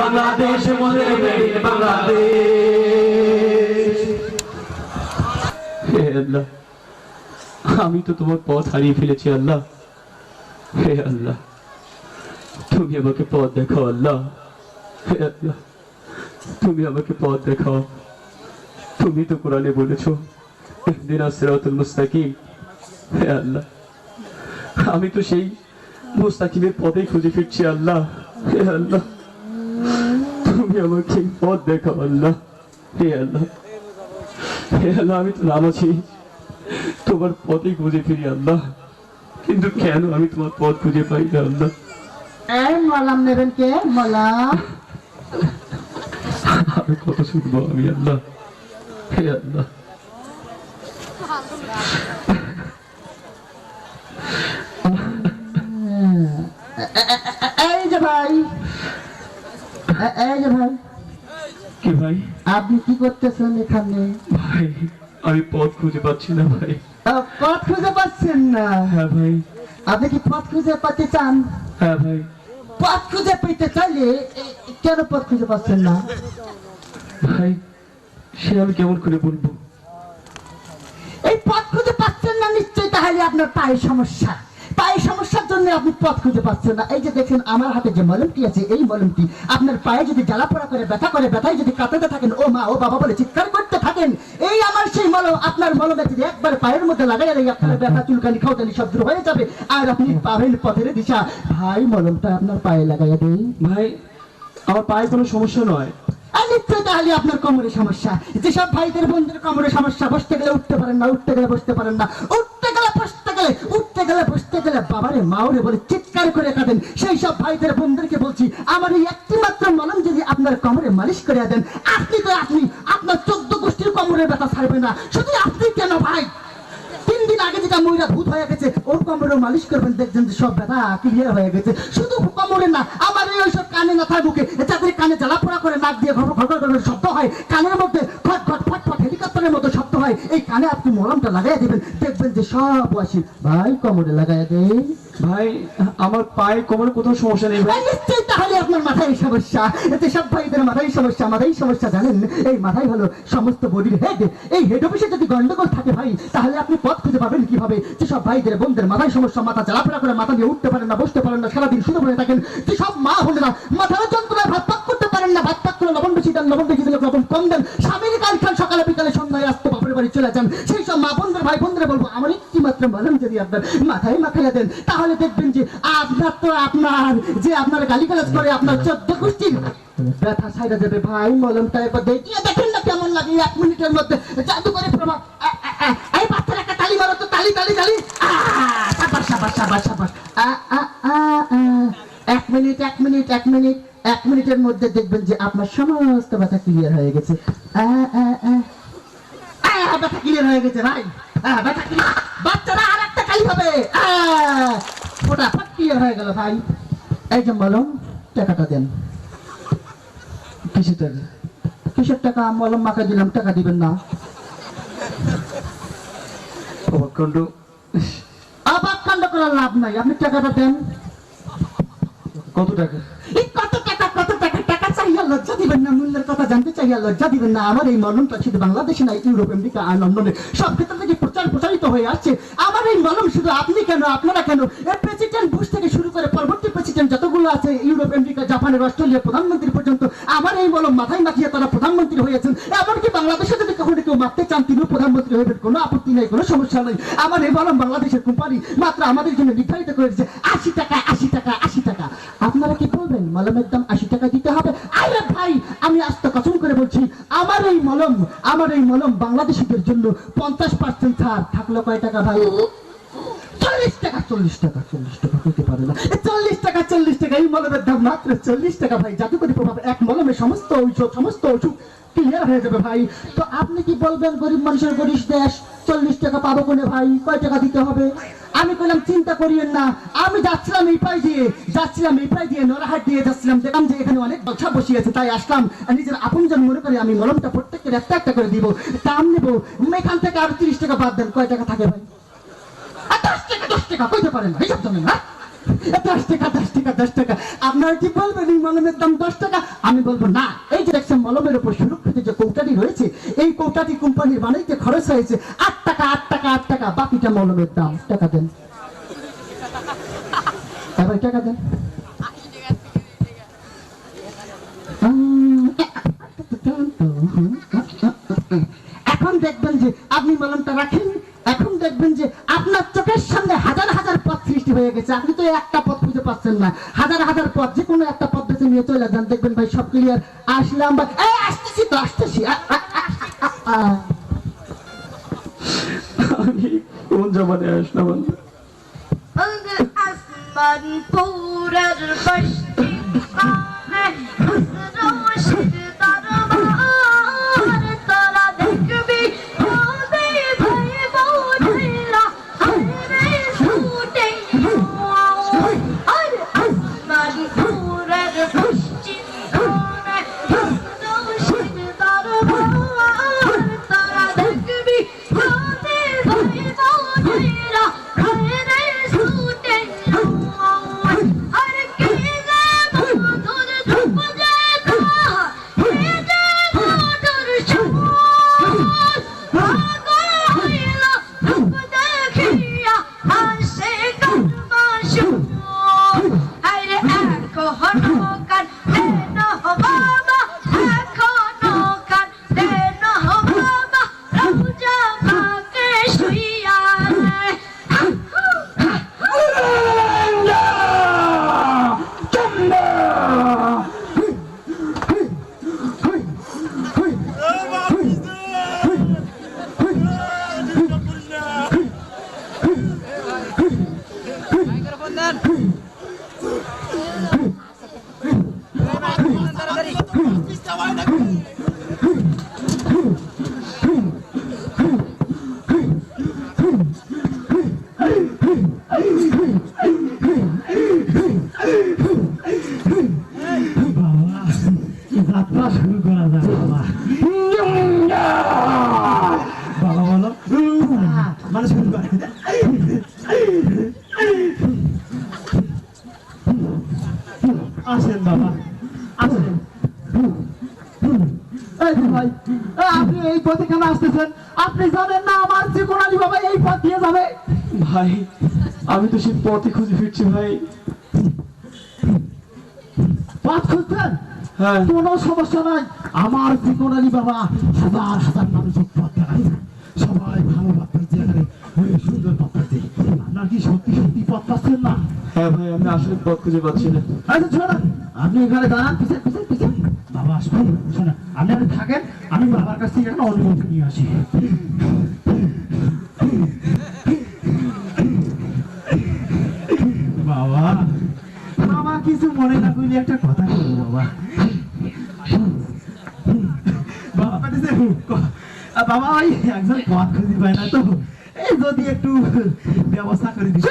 বাংলাদেশ মোদের মেড বাংলাদেশ। হে আল্লাহ, আমি তো তোমার পথ হারিয়ে ফেলেছি, আল্লাহ। হে আল্লাহ, তুমি আমাকে পথ দেখাও, আল্লাহ। হে আল্লাহ, তুমি আমাকে পথ দেখাও। তুমি তো কোরআনে বলেছ দিন সিরাতুল মুস্তাকিম। হে আল্লাহ, আমি তো সেই মুস্তাকিমের পথেই খুঁজে ফিরছি, আল্লাহ। হে আল্লাহ। তুমি আমাকে পথ দেখাও আল্লাহ। হে আল্লাহ হে আল্লাহ আমি তো নামাছি তোমার পথে খুঁজে ফিরি আল্লাহ। কিন্তু কেন আমি তোমার পথ খুঁজে পাই না আল্লাহ? মলাম নেবেন কে? মলাম। আমি কত শুনব আমি আল্লাহ? হে আল্লাহ। যে ভাই এ- এই যে ভাই কি ভাই? আপনি কি করতেছেন এখানে? ভাই আমি পথ খুঁজে পাচ্ছি না ভাই। পথ খুঁজে পাচ্ছেন না? হ্যাঁ ভাই। আপনি কি পথ খুঁজে পাতে চান? হ্যাঁ ভাই। পথ খুঁজে পেতে চাইলে কেন পথ খুঁজে পাচ্ছেন না? ভাই সে আমি কেমন করে বলব? এই পথ খুঁজে পাচ্ছেন না নিশ্চয়ই তাহলে আপনার পায়ের সমস্যা। পায়ের সমস্যার জন্য আপনি পথ খুঁজে পাচ্ছেন না। এই যে দেখেন আমার হাতে যে মলমটি আছে এই মলমটি আপনার পায়ে যদি জ্বালা পোড়া করে ব্যথা করে ব্যথায় যদি কাটাতে থাকেন ও মা ও বাবা বলে চিৎকার করতে থাকেন এই আমার সেই মলম আপনার মলমে যদি একবার পায়ের মধ্যে লাগাই দেয় আপনার ব্যথা চুলকানি খাওয়ানি সব দূর হয়ে যাবে। আর আপনি পাবেন পথের দিশা ভাই মলমটা আপনার পায়ে লাগাইয়া দেই। ভাই আমার পায়ে কোনো সমস্যা নয়। আর নিশ্চয়ই তাহলে আপনার কোমরে সমস্যা। যেসব ভাইদের বোনদের কোমরে সমস্যা বসতে গেলে উঠতে পারেন না উঠতে গেলে বসতে পারেন না। উঠতে গেলে, বসতে গেলে বাবারে, মাওরে বলে চিৎকার করে কাঁদেন। সেই সব ভাইদের বোনদেরকে বলছি, আমার এই একটি মাত্র মলম যদি আপনার কোমরে মালিশ করে দেন, আপনি তো আপনি, আপনার চোদ্দ গোষ্ঠীর কোমরে ব্যথা ছাড়বে না। শুধু আপনি কেন ভাই? তিন দিন আগে যেটা মহিলা ভূত হয়ে গেছে, ওর কোমরে মালিশ করবেন দেখছেন যে সব ব্যথা ক্লিয়ার হয়ে গেছে। শুধু কোমরে না, আমার এই ওইসব কানে না থাকে বুকে যাদের কানে জ্বালা করে, নাক দিয়ে ঘর ঘর শব্দ হয়, কানের মধ্যে ফট ফট ফট ফট হেলিকপ্টারের মতো শব্দ হয় এই কানে আপনি মলমটা লাগাই দিবেন দেখবেন যে সব আসি। ভাই কোমরে লাগাই দেয় ভাই আমার পায়ে কোমরে কোথাও সমস্যা নেই ভাই। নিশ্চয়ই তাহলে আপনার মাথায় সমস্যা। এতে সব ভাইদের মাথায় সমস্যা মাথায় সমস্যা জানেন? এই মাথায় হলো সমস্ত বডির হেড এই হেড অফিসে যদি গন্ডগোল থাকে ভাই তাহলে আপনি পথ খুঁজে পাবেন কীভাবে? যে সব ভাইদের বোনদের মাথায় সমস্যা মাথা চালাফেরা করে মাথা দিয়ে উঠতে পারেন না বসতে পারেন না সারাদিন শুধু বলে থাকেন। যে সব মা বোনেরা মাথার যন্ত্রণায় ভাত পাক করতে পারেন না ভাত পাক করে লবণ বেশি দেন লবণ বেশি দিলে লবণ কম দেন স্বামীর কাল খান সকালে বিকালে সন্ধ্যায় আসতে, বাপের বাড়ি চলে যান। সেই সব মা বোনদের, ভাই বোনদের বলব, আমার একটি মাত্র মলম যদি আপনার মাথায় মাথায় দেন, তাহলে দেখবেন যে আপনার তো আপনার, যে আপনার গালি গালাজ করে আপনার চোদ্দ গোষ্ঠীর ব্যথা সাইডে যাবে ভাই মলমটা একবার দেখিয়ে দেখেন না কেমন লাগে এক মিনিটের মধ্যে। জাদু করে প্রভাব এই বাচ্চারা একটা তালি মারো তো, তালি তালি তালি। সাবাস সাবাস সাবাস সাবাস। এক মিনিট এক মিনিট এক মিনিট। এক মিনিটের মধ্যে দেখবেন যে আপনার সমস্ত ব্যথা ক্লিয়ার হয়ে গেছে। ব্যথা ক্লিয়ার হয়ে গেছে ভাই। ব্যথা clear। বাচ্চারা আর একটা হবে। ক্লিয়ার হয়ে গেল ভাই। এই যে মলম টাকাটা দেন। কিসের টাকা? কিসের টাকা? মলম মাকে দিলাম টাকা দিবেন না। অবাকণ্ড আবার কাণ্ড করার লাভ নাই। আপনি টাকাটা দেন। কত টাকা? চাইয়া লজ্জা দিবেন না। আমার এই মলমটা শুধু বাংলাদেশে নাই, ইউরোপ, আমেরিকা আর লন্ডনে। সব ক্ষেত্রে থেকে প্রচার প্রচারিত হয়ে আসছে। আমার এই মলম শুধু আপনি কেন, আপনারা কেন? এর প্রেসিডেন্ট বুশ থেকে শুরু করে পরবর্তী প্রেসিডেন্ট যতগুলো আছে, ইউরোপ, আমেরিকা জাপানের অস্ট্রেলিয়া, প্রধানমন্ত্রী পর্যন্ত, আমার এই মলম মাথায় মাখিয়ে তারা প্রধানমন্ত্রী হয়েছেন। এমনকি বাংলাদেশে যদি কখনো কেউ মারতে চান, তিনিও প্রধানমন্ত্রী হবেন কোনো আপত্তি নেই, কোনো সমস্যা নেই। আমার এই মলম বাংলাদেশের কোম্পানি মাত্র আমাদের জন্য নির্ধারিত করেছে, আশি টাকা আশি টাকা আশি টাকা। আপনারা কি বলবেন? মলমের দাম আশি টাকা দিতে হবে? আরে ভাই আমি আস্ত কসম করে বলছি, আমার এই মলম, আমার এই মলম বাংলাদেশিদের জন্য পঞ্চাশ পার্সেন্ট ছাড়। থাকল কয় টাকা ভাই? চল্লিশ টাকা চল্লিশ টাকা চল্লিশ টাকা হতে পারে না। চল্লিশ টাকা চল্লিশ টাকা, এই মলমের দাম মাত্র চল্লিশ টাকা ভাই। জাদুকরি প্রভাব এক মলমে সমস্ত ঔষধ, সমস্ত ওষুধ ক্লিয়ার হয়ে যাবে ভাই। তো আপনি কি বলবেন, গরিব মানুষের গরিব দেশ, চল্লিশ টাকা পাবো কোনে ভাই? কয় টাকা দিতে হবে? আমি বললাম চিন্তা করিয়েন না। আমি যাচ্ছিলাম দিয়ে যাচ্ছিলাম দিয়ে নরাহাট দিয়ে যাচ্ছিলাম। দেখলাম যে এখানে অনেক বসিয়েছে তাই আসলাম। নিজের মনে করে আমি মলমটা প্রত্যেকের একটা একটা করে দিব। দাম নেব। এখান থেকে আরও তিরিশ টাকা বাদ দেন। কয় টাকা থাকে ভাই? দশ টাকা দশ টাকা, কইতে পারেন না দশ টাকা দশ টাকা দশ টাকা। আপনারা কি বলবেন এই মলমের দাম দশ টাকা? আমি বলব না। এই যে দেখছেন, মলমের উপর সুরক্ষিত কৌটাটি রয়েছে, এই কৌটাটি কোম্পানির বানাইতে খরচ হয়েছে আট টাকা আট টাকা আট টাকা। বাকিটা মলমের দাম টাকা দেন। এবার টাকা দেন। এখন দেখবেন যে আপনি মলমটা রাখেন, এখন দেখবেন যে আপনার চোখের সামনে হাজার হাজার পথ সৃষ্টি হয়ে গেছে। আপনি তো একটা পথ খুঁজে পাচ্ছেন না। হাজার হাজার পথ যে কোনো একটা পদ্ধতি নিয়ে চলে যান। দেখবেন ভাই সব ক্লিয়ার আসলাম বা আসমান পুরার বস্তি আপনি এই পথে কেন আসতেছেন? আপনি জানেন না আমার জীবন আলী বাবা এই পথ দিয়ে যাবে। ভাই আমি তো সেই পথে খুঁজে ফিরছি ভাই। পথ খুঁজছেন? হ্যাঁ। কোনো সমস্যা নাই। আমার জীবন আলী বাবা হাজার হাজার মানুষের পথ দেখাচ্ছে। সবাই ভালো পথ পাচ্ছে এখানে সুন্দর পথ পাচ্ছে। আপনার কি সত্যি সত্যি পথ পাচ্ছেন না? হ্যাঁ ভাই আমি আসলে পথ খুঁজে পাচ্ছি না। আচ্ছা শোনেন আপনি এখানে দাঁড়ান পিছন পিছন পিছন। বাবা আসবেন শোনা আপনি আপনি থাকেন, আমি বাবার কাছ থেকে একটা অনুমতি নিয়ে আসি। বাবা বাবা, কিছু মনে না করলে একটা কথা বলব বাবা। বাবা বাবা একজন পথ খুঁজে পায় না তো। এই যদি একটু ব্যবস্থা করে দিস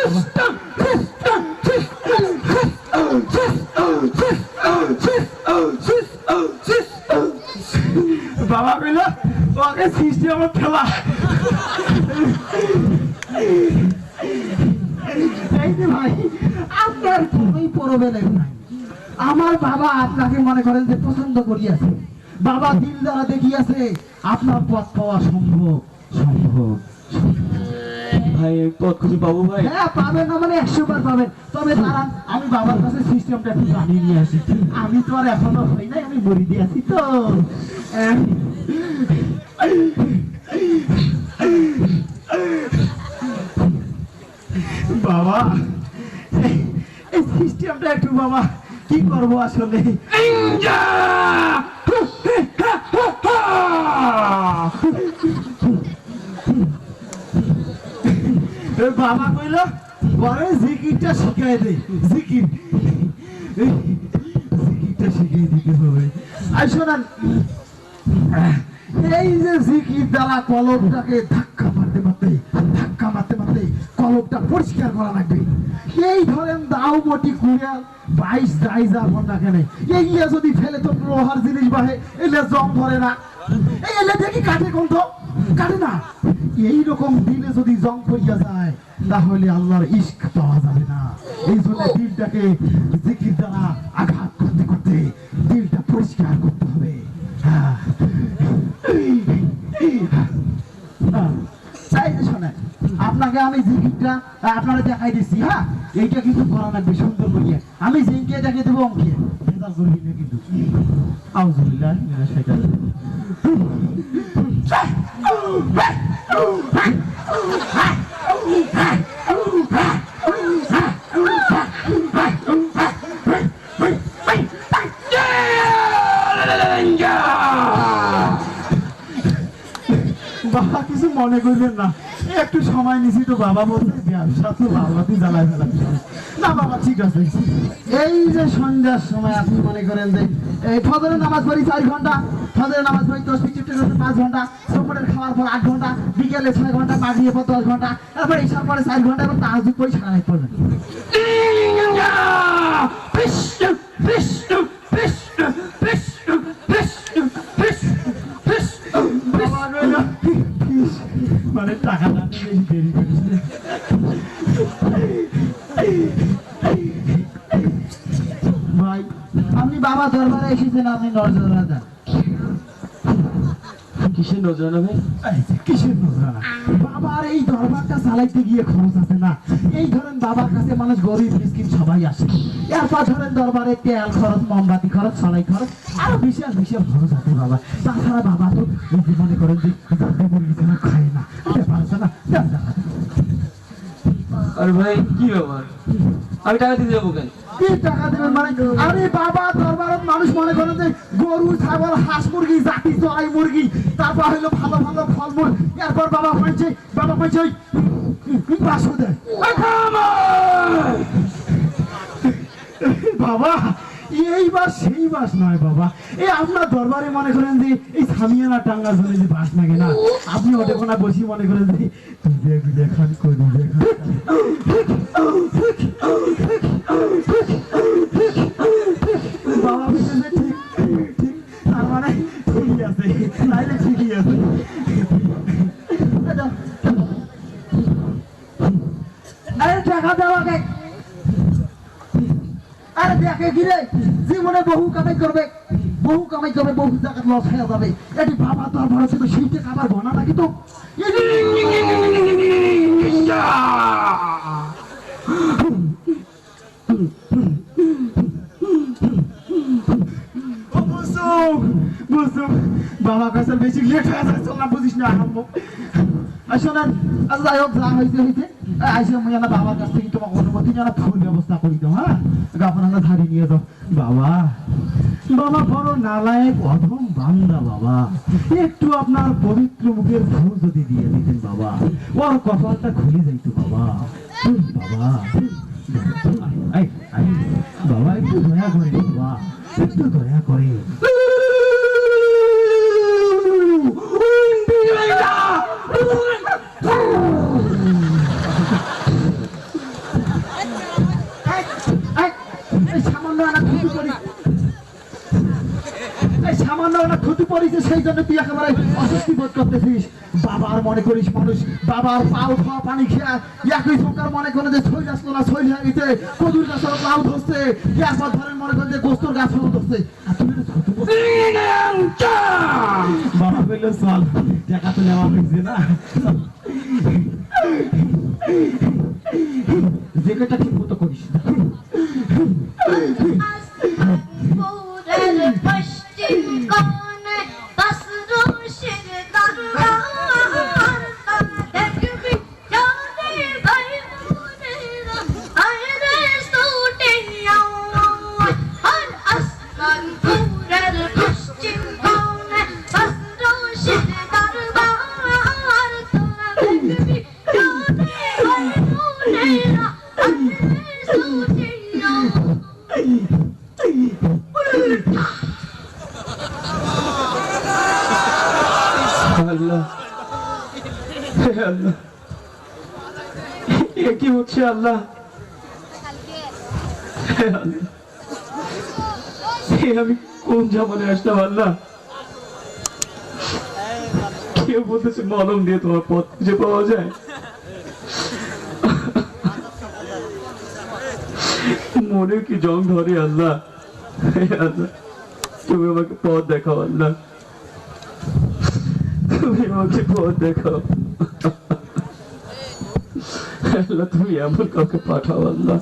বাবা বাবা কইল ওকে সৃষ্টি আমার যে ভাই আপনার কোনোই প্রবলেম নাই। আমার বাবা আপনাকে মনে করেন যে পছন্দ করিয়াছে। বাবা দিল দ্বারা দেখিয়াছে আপনার পথ পাওয়া সম্ভব সম্ভব ভাই এই পথ খুঁজে পাবো ভাই? হ্যাঁ পাবেন না মানে একশো বার পাবেন। তবে দাঁড়ান আমি বাবার কাছে সিস্টেমটা একটু জানিয়ে নিয়ে আসি। আমি তো আর এখনও হই নাই আমি বলি দিয়ে আছি তো। বাবা এই- সিস্টেমটা একটু বাবা কি করব আসলে? বাবা কইল পরে জিকিরটা শিখাই দে জিকির। জিকিরটা শিখিয়ে দিতে হবে। আর শোনান। এই যে জিকির দ্বারা কলমটাকে ধাক্কা মারতে মারতে, ধাক্কা মারতে মারতে কলমটা পরিষ্কার করা লাগবে। এই ধরেন দাও মটি কুড়িয়াল বাইশ যাই যাব না কেন? এইগুলা যদি ফেলে তো লোহার জিনিস বাহে, এলে জং ধরে না। এই এলে দেখি কাঠে কোন তো কাটে না। এই রকম দিলে যদি জং পইয়া যায়, তাহলে আল্লাহর ইস্ক পাওয়া যাবে না। এই জন্য দিলটাকে জিকির দ্বারা আঘাত করতে করতে দিলটা পরিষ্কার করতে হবে। হ্যাঁ। এই যে শোনেন, আপনাকে আমি জিকিরটা আপনারা দেখাই দিচ্ছি হ্যাঁ? এইটা কিন্তু করা লাগবে সুন্দর করিয়া আমি জিঙ্কে দেখে দেবো অঙ্কে কিছু মনে করবেন না। একটু সময় নিছি তো বাবা বলতে ব্যবসা তো বাবাতে জ্বালায় ফেলাম না বাবা ঠিক আছে। এই যে সন্ধ্যার সময় আপনি মনে করেন যে এই ফজরের নামাজ পড়ি চার ঘণ্টা ফজরের নামাজ পড়ি দশ মিনিট করতে পাঁচ ঘণ্টা দুপুরের খাওয়ার পর আট ঘণ্টা বিকেলে ছয় ঘণ্টা মাগরিয়ে পর দশ ঘণ্টা তারপর এইসব পরে চার ঘণ্টা এবং তাহাজুদ পড়ি সারা রাত পড়বেন বিষ্ণু বিষ্ণু বিষ্ণু বিষ্ণু বিষ্ণু বিষ্ণু বিষ্ণু বাবা কইল, "ইস, মানে টাকা বাবা দরবারে এসেছেন আপনি নজরা রাজা। কিসের নজরানা ভাই কিসের বাবার এই দরবারটা চালাইতে গিয়ে খরচ আছে না। এই ধরেন বাবার কাছে মানুষ গরিব মিসকিন সবাই আসে। এরপর ধরেন দরবারে তেল খরচ মোমবাতি খরচ সলাই খরচ আরও বিশাল বিশাল খরচ আছে বাবা। তাছাড়া বাবা তো মনে করেন যে জানতে মুরগি ছাড়া খায় না ব্যাপার আছে না। আর ভাই কি ব্যাপার? আমি টাকা দিতে যাব কেন? কি টাকা দেবেন মানে আরে বাবা দরবারত মানুষ মনে করে যে গরু ছাগল হাঁস মুরগি জাতি চড়াই মুরগি তারপর হইল ভালো ভালো ফলমূল এরপর বাবা পাইছে বাবা পাইছে ওই বাসু দেয় বাবা এই বাস, সেই বাস নয় বাবা। এ আপনার দরবারে মনে করেন যে এই সামিয়ানা টাঙ্গার জন্য যে বাস লাগে না? আপনি ওটা কোনা বসি মনে করেন যে, দেখ, দেখান করি, দেখান বাবা ঠিক ঠিক, তার মানে ঠিকই আছে, তাইলে ঠিকই আছে। টাকা দেওয়া দেখে গিরে জীবনে বহু কামাই করবে, বহু কামাই করবে, বহু জায়গা লস হয়ে যাবে। এটি বাবা তোর বড় ছিল সেইটা খাবার বনা নাকি তো। বাবা কাছে বেশি লেট হয়ে যাচ্ছে না বুঝিস না আচ্ছা যাই হোক যা হয়েছে হয়েছে আইসে বাবার কাছ থেকে তোমার অনুমতি নিয়ে ফুল ব্যবস্থা করে হ্যাঁ বাবা বাবা অধম বাবা। একটু আপনার পবিত্র মুখের ফুল যদি দিয়ে দিতেন বাবা। ওর কপালটা খুলে যাইতো বাবা। বাবা। বাবা, একটু দয়া করে, বাবা। একটু দয়া করে। সেই জন্য তুই একেবারে অস্বস্তি বোধ করতেছিস। বাবার মনে করিস মানুষ, বাবার পাও খাওয়া পানি খেয়া, একই প্রকার মনে করে যে শৈল আসলো না শৈল হয়ে গেছে কদুর গাছের লাউ ধরছে এরপর ধরেন মনে করে যে গোস্তর গাছ ধরছে। আর। বাবা কইল চল টাকা তো নেওয়া হয়েছে না। যে ঠিক মতো করিস আল্লাহ। কি হচ্ছে আল্লাহ? আমি কোন জামানে আসলাম আল্লাহ? কেউ বলতেছে মলম দিয়ে তোমার পথ খুঁজে পাওয়া যায়? মনে কি জং ধরে আল্লাহ। আল্লাহ তুমি আমাকে পথ দেখাও আল্লাহ। তুমি আমাকে পথ দেখাও। আল্লাহ তুমি এমন কাউকে পাঠাও আল্লাহ।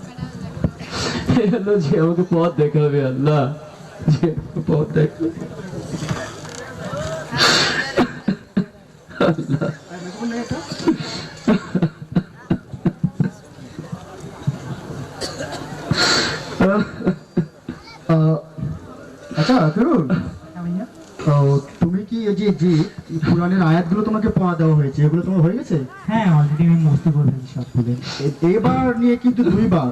আল্লাহ যে আমাকে পথ দেখাবে আল্লাহ। যে পথ দেখাবে। আহ, আচ্ছা ফেরুল তো তুমি কি এই যে যে কোরআনের আয়াতগুলো তোমাকে পড়া দেওয়া হয়েছে এগুলো তোমার হয়ে গেছে হ্যাঁ অলরেডি আমি মুস্ত করে ফেলছি সবগুলো এ- এবার নিয়ে কিন্তু দুইবার।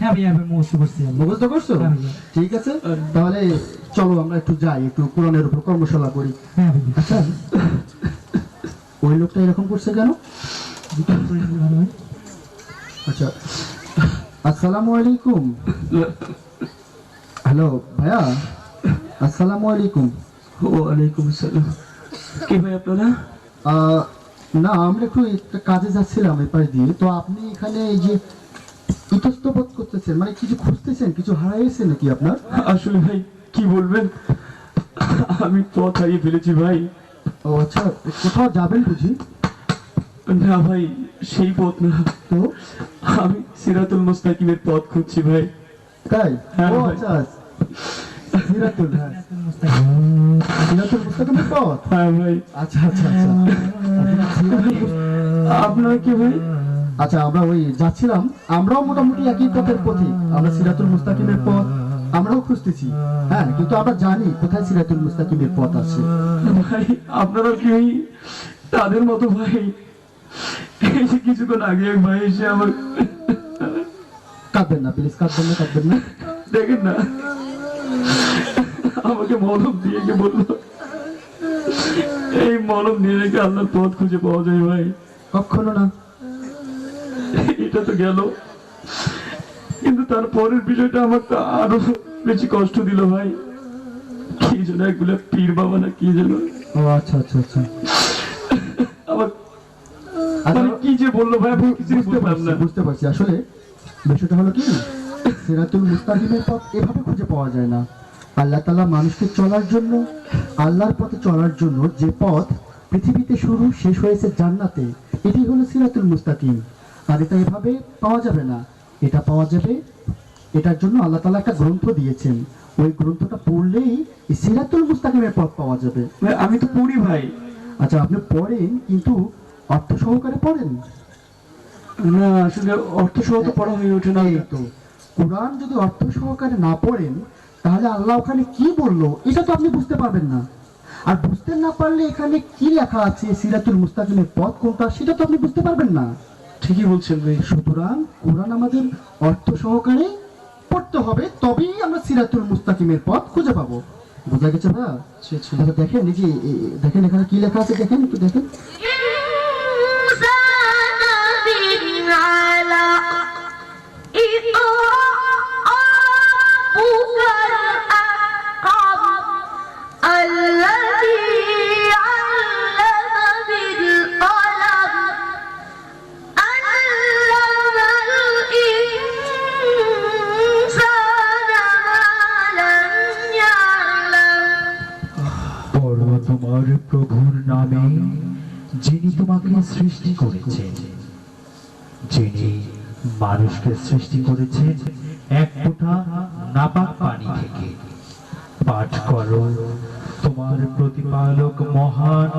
হ্যাঁ ভাইয়া আমি মুস্ত করছি। মুখস্থ করছ? হ্যাঁ ঠিক আছে। তাহলে চলো আমরা একটু যাই একটু কোরআনের উপর কর্মশালা করি। হ্যাঁ আচ্ছা। ওই লোকটা এরকম করছে কেন? বিকাল করে দিলে ভালো আচ্ছা। আসসালামু আলাইকুম। হ্যালো ভাইয়া। আসসালামু আলাইকুম। ওয়ালাইকুম আসসালাম। কি ভাই আপনারা? আহ, না আমরা একটু কাজে যাচ্ছিলাম এপাশ দিয়ে। তো আপনি এখানে এই যে ইতস্তবোধ করতেছেন মানে কিছু খুঁজতেছেন কিছু নাকি আপনার? আসলে ভাই কি বলবেন? আমি পথ হারিয়ে ফেলেছি ভাই। ও আচ্ছা কোথাও যাবেন বুঝি? না ভাই সেই পথ না। তো? আমি সিরাতুল মুস্তাকিমের পথ খুঁজছি ভাই। তাই? হ্যাঁ, ও। আচ্ছা সিরাতুল হ্যাঁ। সিরাতুল পথ হ্যাঁ ভাই আচ্ছা আচ্ছা আচ্ছা আপনার কি ভাই আচ্ছা আমরা ওই যাচ্ছিলাম। আমরাও মোটামুটি একই পথের পথে। আমরা সিরাতুল মুস্তাকিমের পথ আমরাও খুঁজতেছি। হ্যাঁ কিন্তু আমরা জানি কোথায় সিরাতুল মুস্তাকিমের পথ আছে। ভাই আপনারা কি তাদের মতো ভাই। যে কিছুক্ষণ আগে এক ভাই এসে আমার কাঁদবেন না প্লিজ কাঁদবেন না কাঁদবেন না। দেখেন না। আমাকে মলম দিয়ে কে বলল এই মলম নিয়ে রেখে আল্লাহর পথ খুঁজে পাওয়া যায় ভাই। কখনো না। এটা তো গেল। কিন্তু তার পরের বিষয়টা আমার তো আরও বেশি কষ্ট দিল ভাই। কি যেন একগুলো পীর বাবা না কি যেন। ও আচ্ছা আচ্ছা আচ্ছা। আমার আচ্ছা মানে কি যে বলল ভাই আমি কিছু বুঝতে বুঝতে পারছি বুঝতে পারছি। আসলে বিষয়টা হলো কি সিরাতুল মুস্তাকিমের পথ এভাবে খুঁজে পাওয়া যায় না। আল্লাহ তালা মানুষকে চলার জন্য আল্লাহর পথে চলার জন্য যে পথ পৃথিবীতে শুরু শেষ হয়েছে জান্নাতে এটি হলো সিরাতুল মুস্তাকিম। আর এটা এভাবে পাওয়া যাবে না। এটা পাওয়া যাবে এটার জন্য আল্লাহ তালা একটা গ্রন্থ দিয়েছেন। ওই গ্রন্থটা পড়লেই সিরাতুল মুস্তাকিমের পথ পাওয়া যাবে। আমি তো পড়ি ভাই। আচ্ছা আপনি পড়েন কিন্তু অর্থ সহকারে পড়েন। না আসলে অর্থ সহ তো পড়া হয়ে ওঠে না। তো। কোরআন যদি অর্থ সহকারে না পড়েন তাহলে আল্লাহ ওখানে কি বলল? এটা তো আপনি বুঝতে পারবেন না। আর বুঝতে না পারলে এখানে কি লেখা আছে? সিরাতুল মুস্তাকিমের পথ কোনটা? সেটা তো আপনি বুঝতে পারবেন না। ঠিকই বলছেন ভাই। সুতরাং কোরআন আমাদের অর্থ সহকারে পড়তে হবে তবেই আমরা সিরাতুল মুস্তাকিমের পথ খুঁজে পাবো। বোঝা গেছে ভাইয়া আচ্ছা, আচ্ছা।, আচ্ছা দেখেন এই যে দেখেন এখানে কি লেখা আছে? দেখেন একটু দেখেন। আলা তোমার প্রভুর নামে যিনি তোমাকে সৃষ্টি করেছেন, যিনি মানুষকে সৃষ্টি করেছেন, এক ফোঁটা নাপাক পানি থেকে। পাঠ করো তোমার প্রতিপালক মহান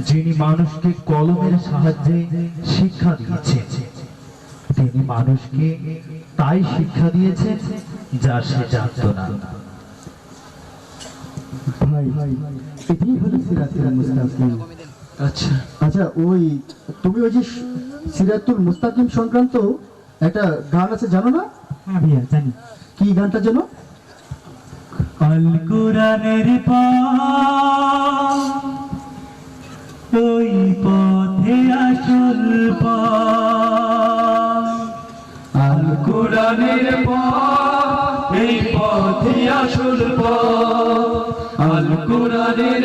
যিনি মানুষকে কলমের সাহায্যে শিক্ষা দিয়েছেন তিনি মানুষকে তাই শিক্ষা দিয়েছেন যা সে জানত না। ভাই ভাই হলো সিরাতুল মুস্তাকিম। আচ্ছা। আচ্ছা ওই তুমি ওই যে স- সিরাতুল মুস্তাকিম সংক্রান্ত একটা গান আছে জানো না? হ্যাঁ ভাইয়া জানি। কি গানটা যেন আল কোরআনের ওই পথে আসল আল কোরআনের এই পথে আসল আল কোরআনের